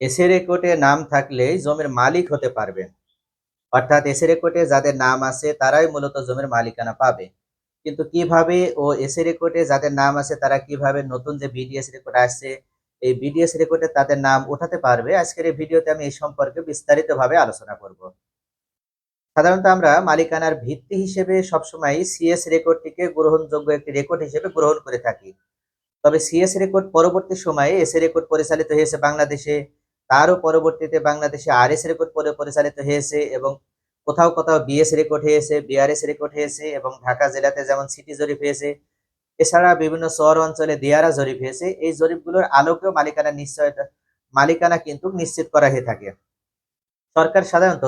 এসে রেকর্ডে নাম থাকলেই জমির মালিক হতে পারবেন। অর্থাৎ এসে রেকর্ডে যাদের নাম আছে, তারাই মূলত জমির মালিকানা পাবে। কিন্তু কীভাবে ও এসে রেকর্ডে যাদের নাম আছে, তারা কীভাবে নতুন যে বিডিএস রেকর্ড আসছে, এই বিডিএস রেকর্ডে তাদের নাম উঠাতে পারবে, আজকের এই ভিডিওতে আমি এই সম্পর্কে বিস্তারিতভাবে আলোচনা করব। সাধারণত আমরা মালিকানার ভিত্তি হিসেবে সবসময় সিএস রেকর্ডটিকে গ্রহণযোগ্য একটি রেকর্ড হিসেবে গ্রহণ করে থাকি। তবে সিএস রেকর্ড পরবর্তী সময়ে এসএ রেকর্ড পরিচালিত হয়েছে বাংলাদেশে। তারও পরবর্তীতে বাংলাদেশে আরএস রেকর্ড পরে পরিচালিত হয়েছে এবং কোথাও কোথাও বিএস রেকর্ড হয়েছে বিআরএস রেকর্ড হয়েছে এবং ঢাকা জেলাতে যেমন সিটি জরিপ হয়েছে, এছাড়া বিভিন্ন শহর অঞ্চলে দিয়ারা জরিপ হয়েছে। এই জরিপগুলোর আলোকেও মালিকানা নিশ্চয়তা, মালিকানা কিন্তু নিশ্চিত করা হয়ে থাকে। সরকার সাধারণত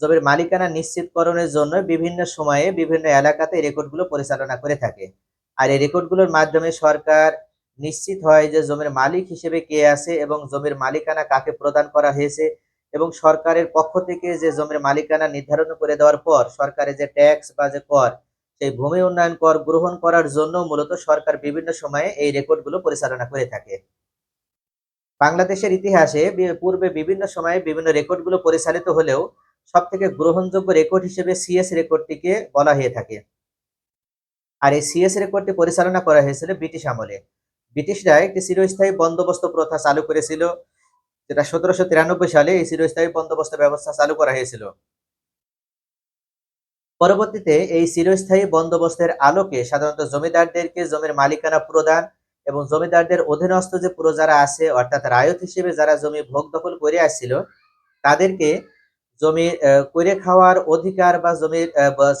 জমির মালিকানা নিশ্চিতকরণের জন্য বিভিন্ন সময়ে বিভিন্ন এলাকাতে রেকর্ডগুলো পরিচালনা করে থাকে। আর এই রেকর্ডগুলোর মাধ্যমে সরকার নিশ্চিত হয় যে জমির মালিক হিসেবে কে আছে এবং জমির মালিকানা কাকে প্রদান করা হয়েছে এবং সরকারের পক্ষ থেকে যে জমির মালিকানা নির্ধারণ করে দেওয়ার পর সরকারের যে ট্যাক্স বা যে কর, সেই ভূমি উন্নয়ন কর গ্রহণ করার জন্য মূলত সরকার বিভিন্ন সময়ে এই রেকর্ডগুলো পরিচালনা করে থাকে। বাংলাদেশের ইতিহাসে পূর্বে বিভিন্ন সময়ে বিভিন্ন রেকর্ডগুলো পরিচালিত হলেও সব থেকে গ্রহণযোগ্য রেকর্ড হিসেবে সিএস রেকর্ডটিকে বলা হয়ে থাকে। আর এই সিএস রেকর্ডটি পরিচালনা করা হয়েছিল ব্রিটিশ আমলে। ব্রিটিশরা একটি চিরস্থায়ী বন্দোবস্ত প্রথা চালু করেছিল, যেটা সতেরোশো তিরানব্বই সালে এই চিরস্থায়ী বন্দোবস্ত ব্যবস্থা চালু করা হয়েছিল। পরবর্তীতে এই চিরস্থায়ী বন্দোবস্তের আলোকে সাধারণত জমিদারদেরকে জমির মালিকানা প্রদান এবং জমিদারদের অধীনস্থ যে প্রজারা আছে, অর্থাৎ রায়ত হিসেবে যারা জমি ভোগ দখল করে আসছিল, তাদেরকে জমি করে খাওয়ার অধিকার বা জমির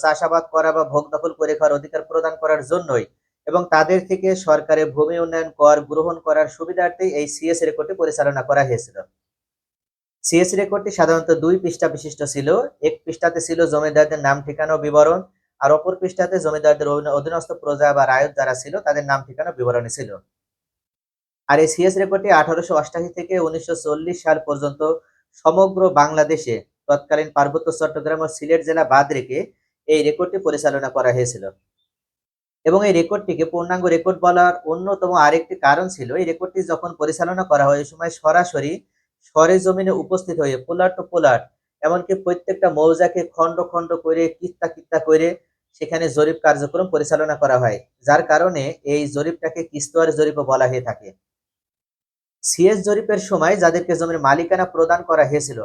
চাষাবাদ করা বা ভোগ দখল করে খাওয়ার অধিকার প্রদান করার জন্যই এবং তাদের থেকে সরকারের ভূমি উন্নয়ন কর গ্রহণ করার সুবিধার্থে এই সিএস রেকর্ডটি পরিচালনা করা হয়েছিল। সিএস রেকর্ডটি সাধারণত দুই পৃষ্ঠা বিশিষ্ট ছিল। এক পৃষ্ঠাতে ছিল জমিদারদের নাম, ঠিকানা বিবরণ, আর অপর পৃষ্ঠাতে জমিদারদের অধীনস্থ প্রজা বা রায়ত যারা ছিল, তাদের নাম, ঠিকানা বিবরণী ছিল। আর এই সিএস রেকর্ডটি আঠারোশো অষ্টাশি থেকে উনিশশো চল্লিশ সাল পর্যন্ত সমগ্র বাংলাদেশে তৎকালীন পার্বত্য চট্টগ্রাম ও সিলেট জেলা বাদ রেখে এই রেকর্ডটি পরিচালনা করা হয়েছিল। এবং এই রেকর্ডটিকে পূর্ণাঙ্গ রেকর্ড বলার অন্যতম আরেকটি কারণ ছিল, এই রেকর্ডটি যখন পরিচালনা করা হয় এই সময় সরাসরি সরে জমিনে উপস্থিত হয়ে পোলার টু পোলার, এমনকি প্রত্যেকটা মৌজাকে খণ্ড খণ্ড করে, কিত্তা কিত্তা করে সেখানে জরিপ কার্যক্রম পরিচালনা করা হয়, যার কারণে এই জরিপটাকে কিস্তোয়ার জরিপও বলা হয়ে থাকে। সিএস জরিপের সময় যাদেরকে জমির মালিকানা প্রদান করা হয়েছিল,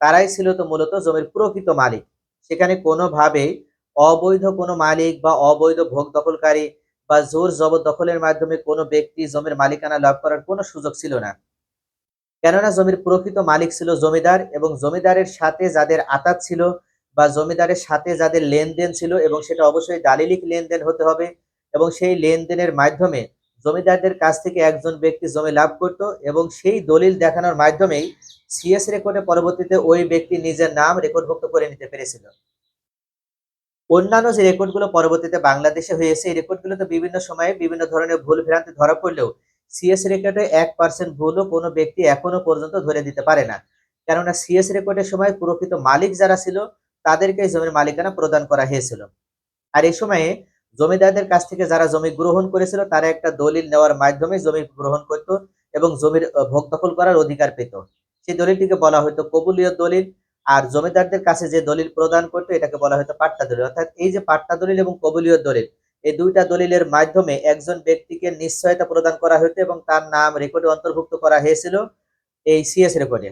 তারাই ছিল তো মূলত জমির প্রকৃত মালিক। সেখানে কোনোভাবেই অবৈধ কোনো মালিক বা অবৈধ ভোগ দখলকারী বা জোর জবরদখলের মাধ্যমে কোনো ব্যক্তি জমির মালিকানা লাভ করার কোনো সুযোগ ছিল না। কেননা জমির প্রকৃত মালিক ছিল জমিদার এবং জমিদারের সাথে যাদের আতাত ছিল বা জমিদারের সাথে যাদের লেনদেন ছিল এবং সেটা অবশ্যই দালিলিক লেনদেন হতে হবে এবং সেই লেনদেনের মাধ্যমে জমিদারদের কাছ থেকে একজন ব্যক্তি জমি লাভ করত এবং সেই দলিল দেখানোর মাধ্যমেই সিএস রেকর্ডে পরবর্তীতে ওই ব্যক্তি নিজের নাম রেকর্ডভুক্ত করে নিতে পেরেছিল। অন্যান্য যে রেকর্ডগুলো পরবর্তীতে বাংলাদেশে হয়েছে, এই রেকর্ডগুলোতে বিভিন্ন সময়ে বিভিন্ন ধরনের ভুল ভ্রান্তি ধরা পড়লেও সিএস রেকর্ডে এক পার্সেন্ট ভুলও কোনো ব্যক্তি এখনও পর্যন্ত ধরে দিতে পারে না। কেননা সিএস রেকর্ডের সময় প্রকৃত মালিক যারা ছিল, তাদেরকে জমির মালিকানা প্রদান করা হয়েছিল। আর এই সময়ে জমিদারদের কাছ থেকে যারা জমি গ্রহণ করেছিল, তারা একটা দলিল নেওয়ার মাধ্যমে জমি গ্রহণ করত এবং জমির ভোগ দখল করার অধিকার পেত। সেই দলিলটিকে বলা হতো কবুলীয় দলিল আর জমিদারদের কাছে যে দলিল প্রদান করতো, এটাকে বলা হতো পাট্টা দলিল। অর্থাৎ এই যে পাট্টা দলিল এবং কবুলীয় দলিল, এই দুইটা দলিলের মাধ্যমে একজন ব্যক্তিকে নিশ্চয়তা প্রদান করা হতো এবং তার নাম রেকর্ডে অন্তর্ভুক্ত করা হয়েছিল এই সিএস রেকর্ডে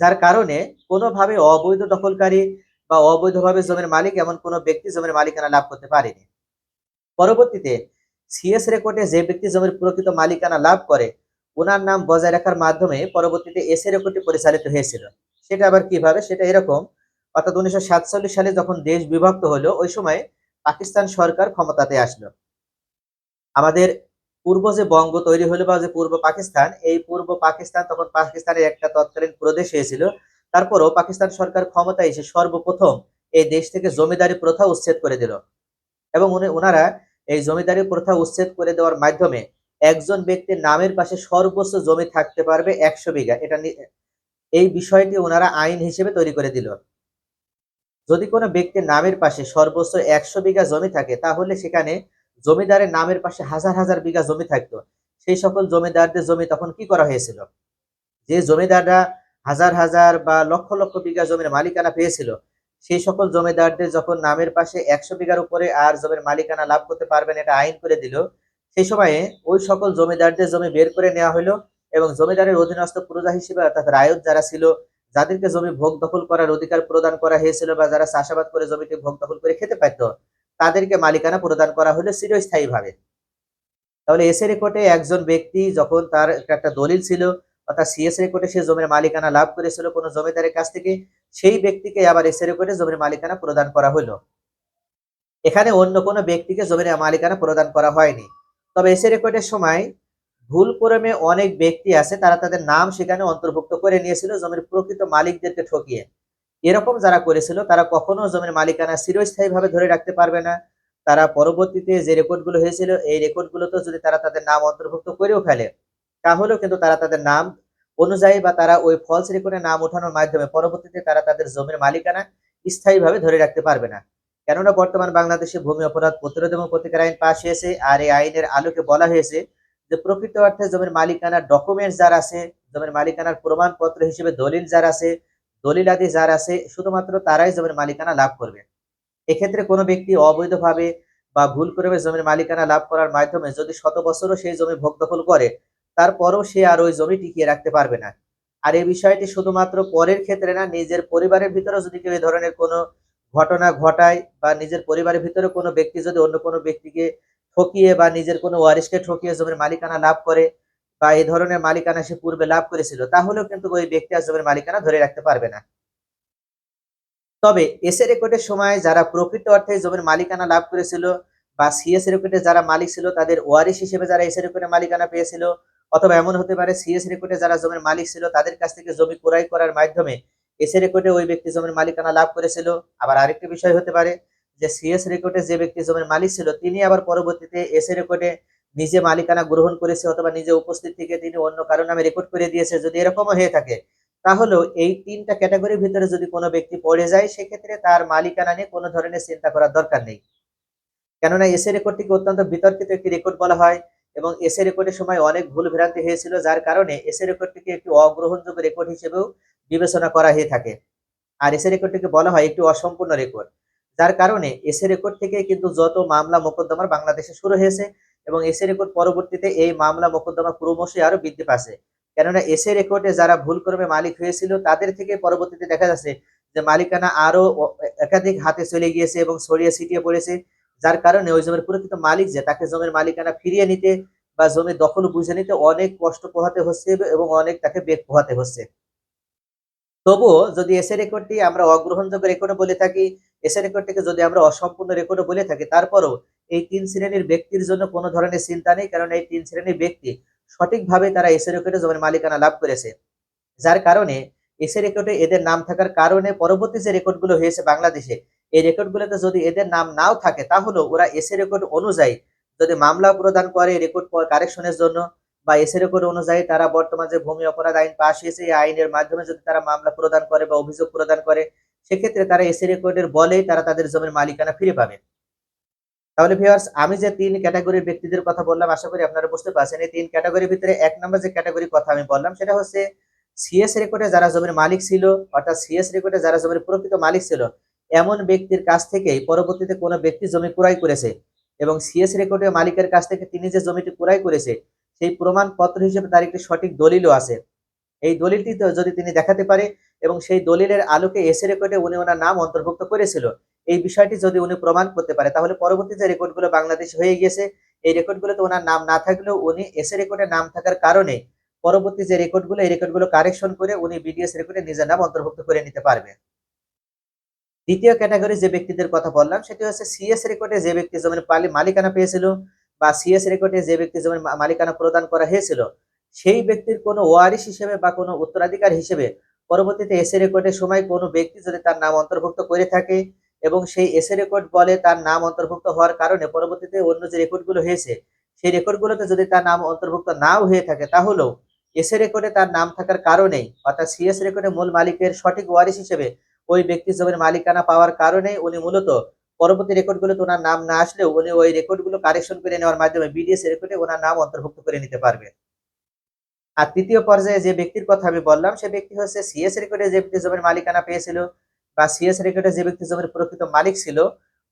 যার কারণে কোনোভাবে অবৈধ দখলকারী বা অবৈধভাবে জমির মালিক এমন কোনো ব্যক্তি জমির মালিকানা লাভ করতে পারেনি। পরবর্তীতে সিএস রেকর্ডে যে ব্যক্তি জমির প্রকৃত মালিকানা লাভ করে ওনার নাম বজায় রাখার মাধ্যমে পরবর্তীতে এসএ রেকর্ডটি পরিচালিত হয়েছিল। সেটা আবার কীভাবে? সেটা এরকম। অর্থাৎ উনিশশো সাতচল্লিশ সালে যখন দেশ বিভক্ত হলো, ওই সময় পাকিস্তান সরকার ক্ষমতাতে আসলো। আমাদের পূর্ব যে বঙ্গ তৈরি হলো বা যে পূর্ব পাকিস্তান, এই পূর্ব পাকিস্তান তখন পাকিস্তানের একটা তৎকালীন প্রদেশ হয়েছিল তারপরও পাকিস্তান সরকার ক্ষমতায় এসে সর্বপ্রথম এই দেশ থেকে জমিদারি প্রথা উচ্ছেদ করে দিল। এবং উনি ওনারা এই জমিদারি প্রথা উচ্ছেদ করে দেওয়ার মাধ্যমে একজন ব্যক্তির নামের পাশে সর্বোচ্চ জমি থাকতে পারবে একশো বিঘা। এটা এই বিষয়টি ওনারা আইন হিসেবে তৈরি করে দিল। যদি কোনো ব্যক্তির নামের পাশে সর্বোচ্চ একশো বিঘা জমি থাকে, তাহলে সেখানে জমিদারের নামের পাশে হাজার হাজার বিঘা জমি থাকতো। সেই সকল জমিদারদের জমি তখন কি করা হয়েছিল? যে জমিদাররা হাজার হাজার বা লক্ষ লক্ষ বিঘা জমির মালিকানা পেয়েছিল, সেই সকল জমিদারদের যখন নামের পাশে একশো বিঘার উপরে আর জমির মালিকানা লাভ করতে পারবেন এটা আইন করে দিল সেই সময়ে ওই সকল জমিদারদের জমি বের করে নেওয়া হলো। এবং জমিদারের অধীনস্থ প্রজা হিসেবে অর্থাৎ রায়ত যারা ছিল, যাদেরকে জমি ভোগ দখল করার অধিকার প্রদান করা হয়েছিল বা যারা চাষাবাদ করে জমিটি ভোগ দখল করে খেতে পারত, তাদেরকে মালিকানা প্রদান করা হলো চিরস্থায়ী ভাবে তাহলে এসে রেকর্ডে একজন ব্যক্তি যখন তার একটা দলিল ছিল, অর্থাৎ সিএস রেকর্ডে সে জমির মালিকানা লাভ করেছিল কোনো জমিদারের কাছ থেকে, সেই ব্যক্তিকে আবার এসে রেকর্ডে জমির মালিকানা প্রদান করা হলো। এখানে অন্য কোনো ব্যক্তিকে জমির মালিকানা প্রদান করা হয়নি। তবে এসে রেকর্ডের সময় ভুল ক্রমে অনেক ব্যক্তি আছে, তারা তাদের নাম সেখানে অন্তর্ভুক্ত করে নিয়েছিল, জমির প্রকৃত মালিকদেরকে ঠকিয়ে। এরকম যারা করেছিল, তারা কখনো জমির মালিকানা চিরস্থায়ীভাবে ধরে রাখতে পারবে না। তারা পরবর্তীতে যে রেকর্ডগুলো হয়েছিল, এই রেকর্ডগুলোতে যদি তারা তাদের নাম অন্তর্ভুক্ত করেও ফেলে, তাহলেও কিন্তু তারা তাদের নাম অনুযায়ী বা তারা ওই ফলস রেকর্ডে নাম ওঠানোর মাধ্যমে পরবর্তীতে তারা তাদের জমির মালিকানা স্থায়ীভাবে ধরে রাখতে পারবে না। কেননা বর্তমান বাংলাদেশে ভূমি অপরাধ প্রতিরোধ এবং প্রতিকার আইন পাশ হয়েছে, আর এই আইনের আলোকে বলা হয়েছে যে প্রকৃত অর্থে জমির মালিকানার ডকুমেন্টস যার আছে, জমির মালিকানার প্রমাণপত্র হিসেবে দলিল যার আছে দলিল আদি যার আছে, শুধুমাত্র তারাই জমির মালিকানা লাভ করবে। এক্ষেত্রে কোনো ব্যক্তি অবৈধভাবে বা ভুল করে জমির মালিকানা লাভ করার মাধ্যমে যদি শত বছরও সেই জমি ভোগ দখল করে, তারপরও সে আর ওই জমি টিকিয়ে রাখতে পারবে না। আর এই বিষয়টি শুধুমাত্র পরের ক্ষেত্রে না, নিজের পরিবারের ভিতরে যদি কেউ এই ধরনের কোনো ঘটনা ঘটায় বা নিজের পরিবারের ভিতরে কোনো ব্যক্তি যদি অন্য কোনো ব্যক্তিকে ঠকিয়ে বা নিজের কোনো ওয়ারিশকে ঠকিয়ে জমির মালিকানা লাভ করে বা এই ধরনের মালিকানা সে পূর্বে লাভ করেছিল, তাহলেও কিন্তু ওই ব্যক্তি আর জমির মালিকানা ধরে রাখতে পারবে না। তবে এসে রেকর্ডের সময় যারা প্রকৃত অর্থে জমির মালিকানা লাভ করেছিল বা সিএস রেকর্ডে যারা মালিক ছিল, তাদের ওয়ারিশ হিসেবে যারা এসে রেকর্ডে মালিকানা পেয়েছিল, অথবা এমন হতে পারে সিএস রেকর্ডে যারা জমির মালিক ছিল, তাদের কাছ থেকে জমি ক্রয় করার মাধ্যমে এসে রেকর্ডে ওই ব্যক্তি জমির মালিকানা লাভ করেছিল। আবার আরেকটি বিষয় হতে পারে যে সিএস রেকর্ডে যে ব্যক্তি জমির মালিক ছিল, তিনি আবার পরবর্তীতে এসে রেকর্ডে নিজে মালিকানা গ্রহণ করেছে অথবা নিজে উপস্থিত থেকে তিনি অন্য কারও নামে রেকর্ড করে দিয়েছে। যদি এরকমও হয়ে থাকে, তাহলেও এই তিনটা ক্যাটাগরির ভিতরে যদি কোনো ব্যক্তি পড়ে যায়, সেক্ষেত্রে তার মালিকানা নিয়ে কোনো ধরনের চিন্তা করার দরকার নেই। কেননা এসে রেকর্ডটিকে অত্যন্ত বিতর্কিত একটি রেকর্ড বলা হয় এবং এসে রেকর্ডের সময় অনেক ভুল ভ্রান্তি হয়েছিল, যার কারণে এসে রেকর্ডটিকে একটি অগ্রহণযোগ্য রেকর্ড হিসেবেও বিবেচনা করা হয়ে থাকে। আর এসে রেকর্ডটিকে বলা হয় একটি অসম্পূর্ণ রেকর্ড যার কারণে এসে রেকর্ড থেকে কিন্তু যত মামলা মোকদ্দমার বাংলাদেশে শুরু হয়েছে এবং এসে রেকর্ড পরবর্তীতে এই মামলা মোকদ্দমা ক্রমশই আরও বৃদ্ধি পাচ্ছে। কেননা এসে রেকর্ডে যারা ভুল ক্রমে মালিক হয়েছিল, তাদের থেকে পরবর্তীতে দেখা যাচ্ছে যে মালিকানা আরও একাধিক হাতে চলে গিয়েছে এবং ছড়িয়ে ছিটিয়ে পড়েছে, যার কারণে ওই জমির প্রকৃত মালিক যে, তাকে জমির মালিকানা ফিরিয়ে নিতে বা জমি দখল বুঝে নিতে অনেক কষ্ট পোহাতে হচ্ছে এবং অনেক তাকে বেগ পোহাতে হচ্ছে। তবুও যদি এসে রেকর্ডটি আমরা অগ্রহণযোগ্য রেকর্ডে বলে থাকি এসে রেকর্ডটিকে যদি আমরা অসম্পূর্ণ রেকর্ডে বলে থাকি, তারপরও এই তিন শ্রেণির ব্যক্তির জন্য কোনো ধরনের চিন্তা নেই, কারণ এই তিন শ্রেণির ব্যক্তি সঠিকভাবে তারা এসে রেকর্ডে জমির মালিকানা লাভ করেছে। যার কারণে এসে রেকর্ডে এদের নাম থাকার কারণে পরবর্তী যে রেকর্ডগুলো হয়েছে বাংলাদেশে, এই রেকর্ডগুলোতে যদি এদের নাম নাও থাকে, তাহলেও ওরা এসে রেকর্ড অনুযায়ী যদি মামলা প্রদান করে রেকর্ড কারেকশনের জন্য বা এসে রেকর্ড অনুযায়ী তারা বর্তমান যে ভূমি অপরাধ আইন পাশ হয়েছে, এই আইনের মাধ্যমে যদি তারা মামলা প্রদান করে বা অভিযোগ প্রদান করে সেক্ষেত্রে তারা এসে রেকর্ডের বলেই তারা তাদের জমির মালিকানা ফিরে পাবে। তাহলে ভিউয়ার্স আমি যে তিন ক্যাটাগরির ব্যক্তিদের কথা বললাম, আশা করি আপনারা বুঝতে পারছেন। এই তিন ক্যাটাগরির ভিতরে এক নম্বর যে ক্যাটাগরির কথা আমি বললাম, সেটা হচ্ছে সিএস রেকর্ডে যারা জমির মালিক ছিল, অর্থাৎ সিএস রেকর্ডে যারা জমির প্রকৃত মালিক ছিল, এমন ব্যক্তির কাছ থেকেই পরবর্তীতে কোনো ব্যক্তি জমি ক্রয় করেছে এবং সিএস রেকর্ডে মালিকের কাছ থেকে তিনি যে জমিটি ক্রয় করেছে, সেই প্রমাণপত্র হিসেবে তার একটি সঠিক দলিলও আছে। এই দলিলটি যদি তিনি দেখাতে পারে এবং সেই দলিলের আলোকে এসে রেকর্ডে উনি ওনার নাম অন্তর্ভুক্ত করেছিল। এই বিষয়টি যদি উনি প্রমাণ করতে পারে, তাহলে পরবর্তী যে রেকর্ডগুলো বাংলাদেশ হয়ে গিয়েছে, এই রেকর্ডগুলোতে ওনার নাম না থাকলেও উনি এসে রেকর্ডে নাম থাকার কারণে পরবর্তী যে রেকর্ডগুলো এই রেকর্ডগুলো কারেকশন করে উনি বিডিএস রেকর্ডে নিজের নাম অন্তর্ভুক্ত করে নিতে পারবে। দ্বিতীয় ক্যাটাগরি যে ব্যক্তিদের কথা বললাম, সেটি হচ্ছে সিএস রেকর্ডে যে ব্যক্তি জমির মালিকানা পেয়েছিল বা সিএস রেকর্ডে যে ব্যক্তি জমির মালিকানা প্রদান করা হয়েছিল, সেই ব্যক্তির কোনো ওয়ারিশ হিসেবে বা কোনো উত্তরাধিকার হিসেবে পরবর্তীতে এসে রেকর্ডের সময় কোনো ব্যক্তি যদি তার নাম অন্তর্ভুক্ত করে থাকে এবং সেই এসে রেকর্ড বলে তার নাম অন্তর্ভুক্ত হওয়ার কারণে পরবর্তীতে অন্য যে রেকর্ডগুলো হয়েছে, সেই রেকর্ডগুলোতে যদি তার নাম অন্তর্ভুক্ত নাও হয়ে থাকে তাহলেও এসে রেকর্ডে তার নাম থাকার কারণেই অর্থাৎ সিএস রেকর্ডে মূল মালিকের সঠিক ওয়ারিশ হিসেবে ওই ব্যক্তি জমির মালিকানা পাওয়ার কারণে উনি মূলত পরবর্তী রেকর্ডগুলোতে ওনার নাম না আসলেও উনি ওই রেকর্ডগুলো কারেকশন করে নেওয়ার মাধ্যমে বিডিএস রেকর্ডে ওনার নাম অন্তর্ভুক্ত করে নিতে পারবে আর তৃতীয় পর্যায়ে যে ব্যক্তির কথা আমি বললাম, সে ব্যক্তি হচ্ছে সিএস রেকর্ডে যে ব্যক্তি জমির মালিকানা পেয়েছিল বা সিএস রেকর্ডে যে ব্যক্তি জমির প্রকৃত মালিক ছিল,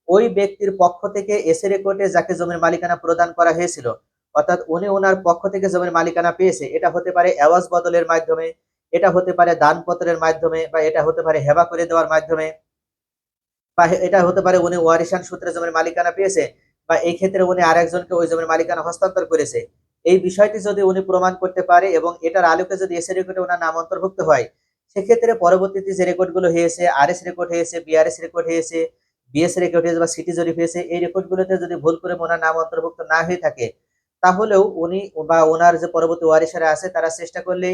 ওই ব্যক্তির পক্ষ থেকে এসএ রেকর্ডে যাকে জমির মালিকানা প্রদান করা হয়েছিল, অর্থাৎ উনি ওনার পক্ষ থেকে জমির মালিকানা পেয়েছে, এটা হতে পারে অ্যাওয়াজ বদলের মাধ্যমে, এটা হতে পারে দানপত্রের মাধ্যমে বা এটা হতে পারে হেবা করে দেওয়ার মাধ্যমে, বা এটা হতে পারে উনি ওয়ারিশান সূত্রে জমির মালিকানা পেয়েছে, বা এই ক্ষেত্রে উনি আরেকজনকে ওই জমির মালিকানা হস্তান্তর করেছে। এই বিষয়টি যদি উনি প্রমাণ করতে পারে এবং এটার আলোকে যদি এসএ রেকর্ডে ওনার নাম অন্তর্ভুক্ত হয়, সেক্ষেত্রে পরবর্তীতে যে রেকর্ডগুলো হয়েছে আরএস রেকর্ড হয়েছে বিআরএস রেকর্ড হয়েছে বিএস রেকর্ড হয়েছে বা সিটি জরিপ হয়েছে, এই রেকর্ডগুলোতে যদি ভুল করে ওনার নাম অন্তর্ভুক্ত না হয়ে থাকে, তাহলেও উনি বা ওনার যে পরবর্তী ওয়ারিশারা আছে, তারা চেষ্টা করলে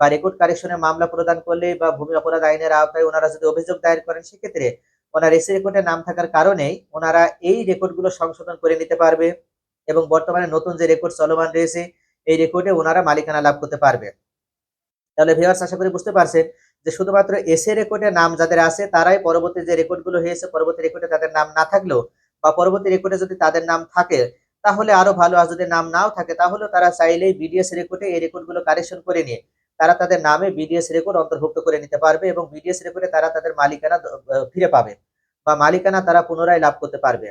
বা রেকর্ড কারেকশনের মামলা প্রদান করলে বা ভূমি অপরাধ আইনের আওতায় ওনারা যদি অভিযোগ দায়ের করেন, সেক্ষেত্রে ওনার এসি রেকর্ডে নাম থাকার কারণেই ওনারা এই রেকর্ডগুলো সংশোধন করে নিতে পারবে। এবং বর্তমানে নতুন যে রেকর্ড চলমান রয়েছে, এই রেকর্ডে ওনারা মালিকানা লাভ করতে পারবে তাহলে ভিউয়ার্স আশা করি বুঝতে পারছেন যে শুধুমাত্র এসএ রেকর্ডে নাম যাদের আছে, তারাই পরবর্তী যে রেকর্ডগুলো হয়েছে, পরবর্তী রেকর্ডে তাদের নাম না থাকলেও বা পরবর্তী রেকর্ডে যদি তাদের নাম থাকে, তাহলে আরও ভালো, আর যদি নাম নাও থাকে তাহলে তারা চাইলেই বিডিএস রেকর্ডে এই রেকর্ডগুলো কারেকশন করে নিয়ে তারা তাদের নামে বিডিএস রেকর্ড অন্তর্ভুক্ত করে নিতে পারবে এবং বিডিএস রেকর্ডে তারা তাদের মালিকানা ফিরে পাবে বা মালিকানা তারা পুনরায় লাভ করতে পারবে।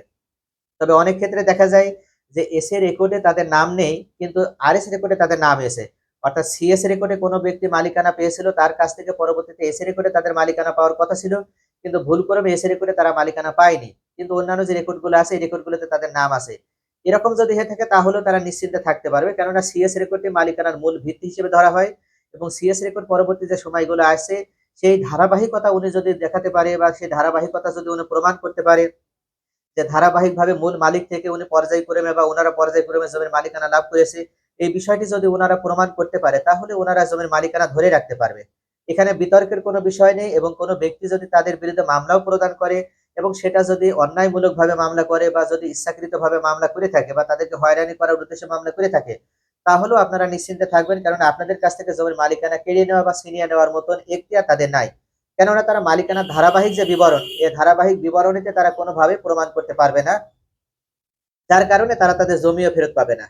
তবে অনেক ক্ষেত্রে দেখা যায় যে এস এ রেকর্ডে তাদের নাম নেই, কিন্তু আর এস রেকর্ডে তাদের নাম এসে অর্থাৎ সিএস রেকর্ডে কোনো ব্যক্তি মালিকানা পেয়েছিল, তার কাছ থেকে পরবর্তীতে এস রেকর্ডে তাদের মালিকানা পাওয়ার কথা ছিল, কিন্তু ভুল করে এস রেকর্ডে তারা মালিকানা পায়নি। কিন্তু অন্যান্য যে রেকর্ডগুলো আছে, এই রেকর্ডগুলোতে তাদের নাম আছে। এরকম যদি হয়ে থাকে, তাহলেও তারা নিশ্চিন্তে থাকতে পারবে। কেননা সিএস রেকর্ডটি মালিকানার মূল ভিত্তি হিসেবে ধরা হয় এবং সিএস রেকর্ড পরবর্তী যে সময়গুলো আসে, সেই ধারাবাহিকতা উনি যদি দেখাতে পারে বা সেই ধারাবাহিকতা যদি উনি প্রমাণ করতে পারে যে ধারাবাহিকভাবে মূল মালিক থেকে উনি পর্যায়ক্রমে বা ওনারা পর্যায়ক্রমে জমির মালিকানা লাভ করেছে, এই বিষয়টি যদি ওনারা প্রমাণ করতে পারে, তাহলে ওনারা জমির মালিকানা ধরে রাখতে পারবে। এখানে বিতর্কের কোনো বিষয় নেই এবং কোনো ব্যক্তি যদি তাদের বিরুদ্ধে মামলাও প্রদান করে এবং সেটা যদি অন্যায়মূলকভাবে মামলা করে বা যদি ইচ্ছাকৃতভাবে মামলা করে থাকে বা তাদেরকে হয়রানি করার উদ্দেশ্যে মামলা করে থাকে, তাহলেও আপনারা নিশ্চিন্তে থাকবেন। কারণ আপনাদের কাছ থেকে জমির মালিকানা কেড়ে নেওয়া বা ছিনিয়ে নেওয়ার মতন এখতিয়ার তাদের নাই। কেননা তারা মালিকানার ধারাবাহিক যে বিবরণ এই ধারাবাহিক বিবরণীতে তারা কোনোভাবে প্রমাণ করতে পারবে না। যার কারণে তারা তাদের জমিও ফেরত পাবে না।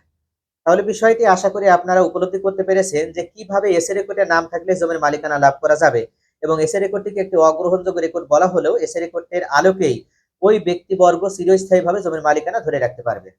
তাহলে বিষয়টি আশা করি আপনারা উপলব্ধি করতে পেরেছেন যে কীভাবে এসএ রেকর্ডে নাম থাকলে জমির মালিকানা লাভ করা যাবে এবং এসএ রেকর্ডটিকে একটি অগ্রহণযোগ্য রেকর্ড বলা হলেও এসএ রেকর্ডের আলোকেই ওই ব্যক্তিবর্গ চিরস্থায়ীভাবে জমির মালিকানা ধরে রাখতে পারবে।